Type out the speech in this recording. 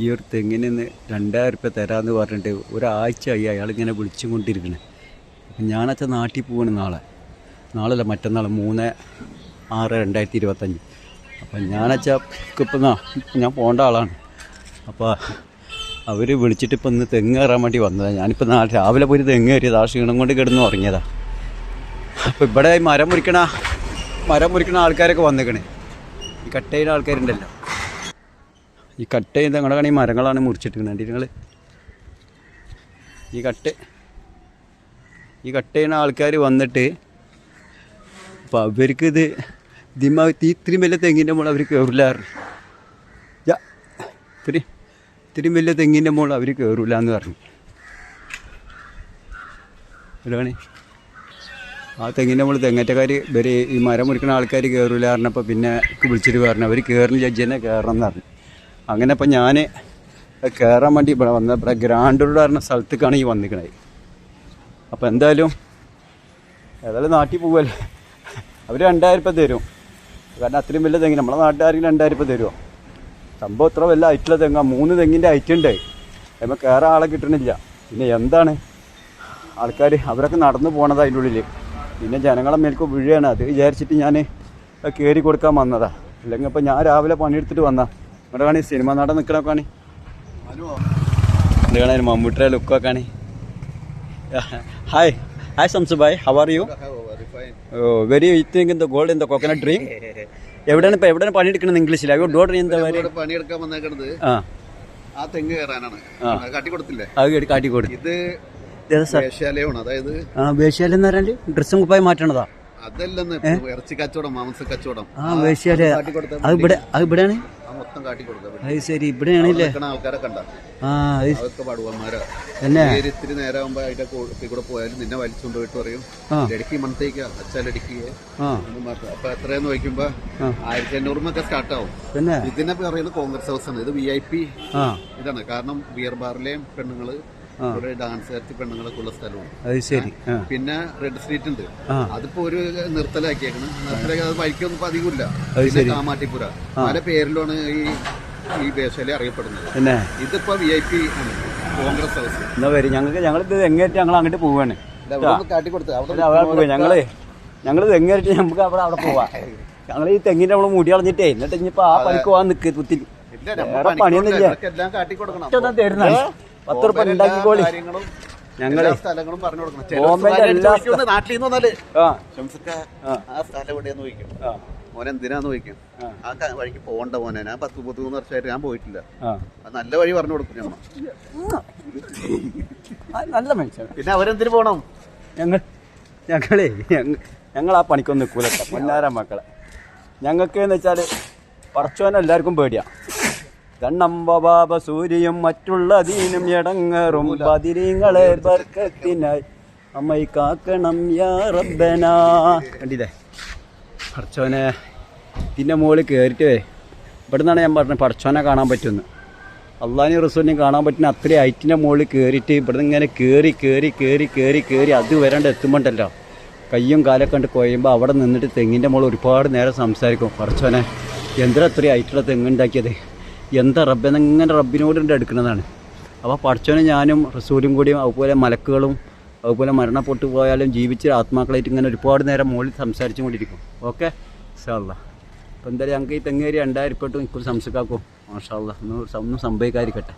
ഈ ഒരു തെങ്ങിന് രണ്ടായിരം റുപ്യ തരാമെന്ന് പറഞ്ഞിട്ട് ഒരാഴ്ചയായി അയാളിങ്ങനെ വിളിച്ചും കൊണ്ടിരിക്കണേ അപ്പം ഞാനച്ച നാട്ടിൽ പോവാണ് നാളെ. നാളല്ല മറ്റന്നാൾ മൂന്ന് ആറ് രണ്ടായിരത്തി ഇരുപത്തഞ്ച് അപ്പം ഞാനച്ഛ ഇപ്പം ഞാൻ പോകേണ്ട ആളാണ്. അപ്പോൾ അവർ വിളിച്ചിട്ട് ഇപ്പം ഇന്ന് തെങ്ങ് കയറാൻ വേണ്ടി വന്നതാണ് ഞാനിപ്പോൾ നാളെ രാവിലെ പോയി തെങ്ങ് കയറിയത്. ആ ക്ഷീണം കൊണ്ട് കിടന്ന് ഉറങ്ങിയതാണ് അപ്പോൾ ഇവിടെ മരം മുറിക്കണ മരം മുറിക്കണ ആൾക്കാരൊക്കെ വന്നിക്കണേ. ഈ കട്ടയിലെ ആൾക്കാരുണ്ടല്ലോ. ഈ കട്ട് ചെയ്ത് ഞങ്ങളുടെ കാണി മരങ്ങളാണ് മുറിച്ചിട്ടിരിക്കുന്നത്. നിങ്ങൾ ഈ കട്ട് ഈ കട്ട് ചെയ്യുന്ന ആൾക്കാർ വന്നിട്ട് അപ്പോൾ അവർക്ക് ഇത് ദിമ ഇത്രയും വലിയ തെങ്ങിന്റെ മുകളിൽ അവർ കയറില്ലാറ് ഇത്രയും ഇത്രയും വലിയ തെങ്ങിന്റെ മുകളിൽ അവർ കയറില്ല എന്ന് പറഞ്ഞു. എവിടെയാണ് ആ തെങ്ങിന്റെ മുകളിൽ തെങ്ങറ്റക്കാർ ഇവർ ഈ മരം മുറിക്കുന്ന ആൾക്കാർ കയറില്ല പറഞ്ഞപ്പോൾ പിന്നെ വിളിച്ചിട്ട് പറഞ്ഞു. അവർ കയറുന്ന ജഡ്ജിനെ കയറണം എന്ന് പറഞ്ഞു. അങ്ങനെ ഇപ്പം ഞാൻ കയറാൻ വേണ്ടി ഇവിടെ വന്നത് ഇവിടെ ഗ്രാൻഡൂർ പറഞ്ഞ സ്ഥലത്തേക്കാണ് ഈ വന്നിക്കണത് അപ്പോൾ എന്തായാലും ഏതായാലും നാട്ടിൽ പോവല്ലേ? അവർ രണ്ടായിരം രൂപ തരും. കാരണം അത്രയും വലിയ തെങ്ങ് നമ്മളെ നാട്ടുകാർക്ക് രണ്ടായിരം രൂപ തരുമോ സംഭവം ഇത്ര വല്ല ഹൈറ്റുള്ള തെങ്ങാ. മൂന്ന് തെങ്ങിന്റെ ഹൈറ്റ് ഉണ്ട്. അതിപ്പോൾ കയറാൻ ആളെ കിട്ടണില്ല. പിന്നെ എന്താണ്? ആൾക്കാർ അവരൊക്കെ നടന്നു പോണത് അതിന്റെ ഉള്ളിൽ പിന്നെ ജനങ്ങളെ മേൽക്ക് വീഴുകയാണ്. അത് വിചാരിച്ചിട്ട് ഞാൻ കയറി കൊടുക്കാൻ വന്നതാണ് അല്ലെങ്കിൽ ഇപ്പം ഞാൻ രാവിലെ പണിയെടുത്തിട്ട് വന്നാ. ഇവിടെ കാണി സിനിമ നടൻ നിൽക്കണൊക്കെ കാണി. ഇവിടെ കാണാൻ മമ്മൂട്ടിയുടെ ലുക്കൊക്കെ കാണി. Hi hi സംസു bhai how are you oh very think in the gold in the coconut dream എവിടെയാണ് ഇപ്പൊ എവിടെയാണ് പണിയെടുക്കുന്നത് ഇംഗ്ലീഷിൽ ഐ ഡോട്ട് വരി ഇവിടെ പണിയെടുക്കാൻ വന്നേക്കണത് ആ. ആ തെങ്ങ് കയറാനാണ്. കാട്ടി കൊടുത്തില്ലേ അത് കൊടുത്തു ഇത് വേശ്യാലയമാണ്. അതായത് ആ വേശ്യാല എന്ന് പറഞ്ഞാൽ ഡ്രസ്സും കുപ്പായി മാറ്റണതാ. ആ വേശ്യാല അത് ഇവിടെ അത് ഇവിടെയാണ്? ആ അത് ശരി ഇവിടെയാണല്ലേ? തന്നെ? ഇത്തിരി നേരമാകുമ്പോ അതിന്റെ കൂടെ കൂടെ പോയാലും നിന്നെ വലിച്ചുകൊണ്ട് പോയിട്ട് പറയും. ആ. ലടുക്കി മണത്തേക്ക് അച്ഛലടുക്കി ആ. അപ്പൊ എത്രയെന്ന് നോക്കുമ്പോ ആ. ആയിരത്തി അഞ്ഞൂറിനൊക്കെ സ്റ്റാർട്ട് ആവും ഇതിനെ പറയുന്നത് കോൺഗ്രസ് ഹൗസ് ആണ് ഇത് വി ഐ പി ഇതാണ്. കാരണം ബിയർ ബാറിലെയും പെണ്ണുങ്ങൾ. ഇവിടെ ഡാൻസ് കാർത്തി പെണ്ണുങ്ങളൊക്കെ ഉള്ള സ്ഥലമാണ് അത് ശരി. പിന്നെ റെഡ് സ്ട്രീറ്റ് ഉണ്ട്. അതിപ്പോ ഒരു നിർത്തലാക്കിയേക്കണ്. നിർത്തലാക്കി അത് വഴിക്കൊന്നും അധികമില്ല. പിന്നെ. കാമാട്ടിപ്പുര. പല പേരിലാണ് ഈ ഈ വേശാല അറിയപ്പെടുന്നത്. പിന്നെ? ഇതിപ്പോ V I P Congress house. എന്നാ വരും. ഞങ്ങൾക്ക് ഞങ്ങളിത് എങ്ങേറ്റ് ഞങ്ങൾ അങ്ങോട്ട് പോവാണ്. ഞങ്ങൾ ഞങ്ങൾ തെങ്ങേറ്റ് നമുക്ക് അവിടെ അവിടെ പോവാ. ഞങ്ങൾ ഈ തെങ്ങിന്റെ നമ്മൾ മുടി കളഞ്ഞിട്ടേ എന്നിട്ട് ഇനിയിപ്പോ ആ പണിക്ക് പോവാൻ നിക്ക് കുത്തി. വേറെ പണിയൊന്നുമില്ല. തരുന്ന. പത്ത് എല്ലാ ഉണ്ടാക്കിക്കോളി ഞങ്ങളെ സ്ഥലങ്ങളും പറഞ്ഞു കൊടുക്കണം നാട്ടിൽ നിന്ന് വന്നാൽ ആ. സ്ഥലം എവിടെയെന്ന് ചോദിക്കും. മോനെ എന്തിനാന്ന് ചോദിക്കും. ആ. വഴിക്ക് പോകണ്ട മോനെ. ഞാൻ പത്ത് മുപ്പത്തിമൂന്ന് വർഷമായിട്ട് ഞാൻ പോയിട്ടില്ല. നല്ല വഴി പറഞ്ഞു കൊടുക്കും ഞമ്മ നല്ല മനുഷ്യൻ. പിന്നെ അവരെന്തിനു പോണം? ഞങ്ങൾ ഞങ്ങളെ ഞങ്ങ ഞങ്ങൾ ആ പണിക്കൊന്നും നിൽക്കൂലട്ടോ പൊന്നാര മക്കളെ. ഞങ്ങൾക്ക് എന്ന് വെച്ചാൽ പറച്ചോനെ എല്ലാവർക്കും പേടിയാ കണ്ണമ്പബാബ സൂര്യയും മറ്റുള്ള ദീനും എടങ്ങറും. ബദിരീങ്ങളെ ബർക്കത്തിനായി അമ്മയി കാക്കണം യാ റബ്ബനാ. കണ്ടില്ലേ? പടച്ചോനെ ഇതിന്റെ മുകളിൽ കയറിയിട്ട് ഇവിടെ ഞാൻ പറഞ്ഞത് പടച്ചോനെ കാണാൻ പറ്റുമെന്ന്. അള്ളാഹിനെ റസൂലിനെ കാണാൻ പറ്റുന്ന അത്രയും ഐറ്റിന്റെ മുകളിൽ കയറിയിട്ട് ഇവിടെ ഇങ്ങനെ കയറി കയറി കയറി കയറി കയറി അത് വരേണ്ട എത്തുമ്പോണ്ടല്ലോ. കയ്യും കാലൊക്കെ കണ്ട് കൊയ്യുമ്പോൾ അവിടെ നിന്നിട്ട് തെങ്ങിന്റെ മുകളിൽ ഒരുപാട് നേരം സംസാരിക്കും. പടച്ചോനെ എന്തിനാ അത്രയും ഐറ്റുള്ള തെങ്ങുണ്ടാക്കിയത് എന്താ റബ്ബ് എന്നെങ്ങനെ റബ്ബിനോട് എടുക്കുന്നതാണ് അപ്പോൾ പഠിച്ചവനും ഞാനും റസൂലും കൂടിയും അതുപോലെ മലക്കുകളും അതുപോലെ മരണപ്പെട്ടു പോയാലും ജീവിച്ച ആത്മാക്കളായിട്ട് ഇങ്ങനെ ഒരുപാട് നേരം മുകളിൽ സംസാരിച്ചു കൊണ്ടിരിക്കും. ഓക്കെ? സാറല്ല അപ്പോൾ എന്തായാലും ഞങ്ങൾക്ക് ഈ തെങ്ങേരി രണ്ടായിരം ഇപ്പോട്ടും ഇപ്പോൾ സംസാരിക്കാക്കും മാഷാ ഒന്ന് ഒന്നും ഒന്നും സംഭവിക്കാതിരിക്കട്ടെ.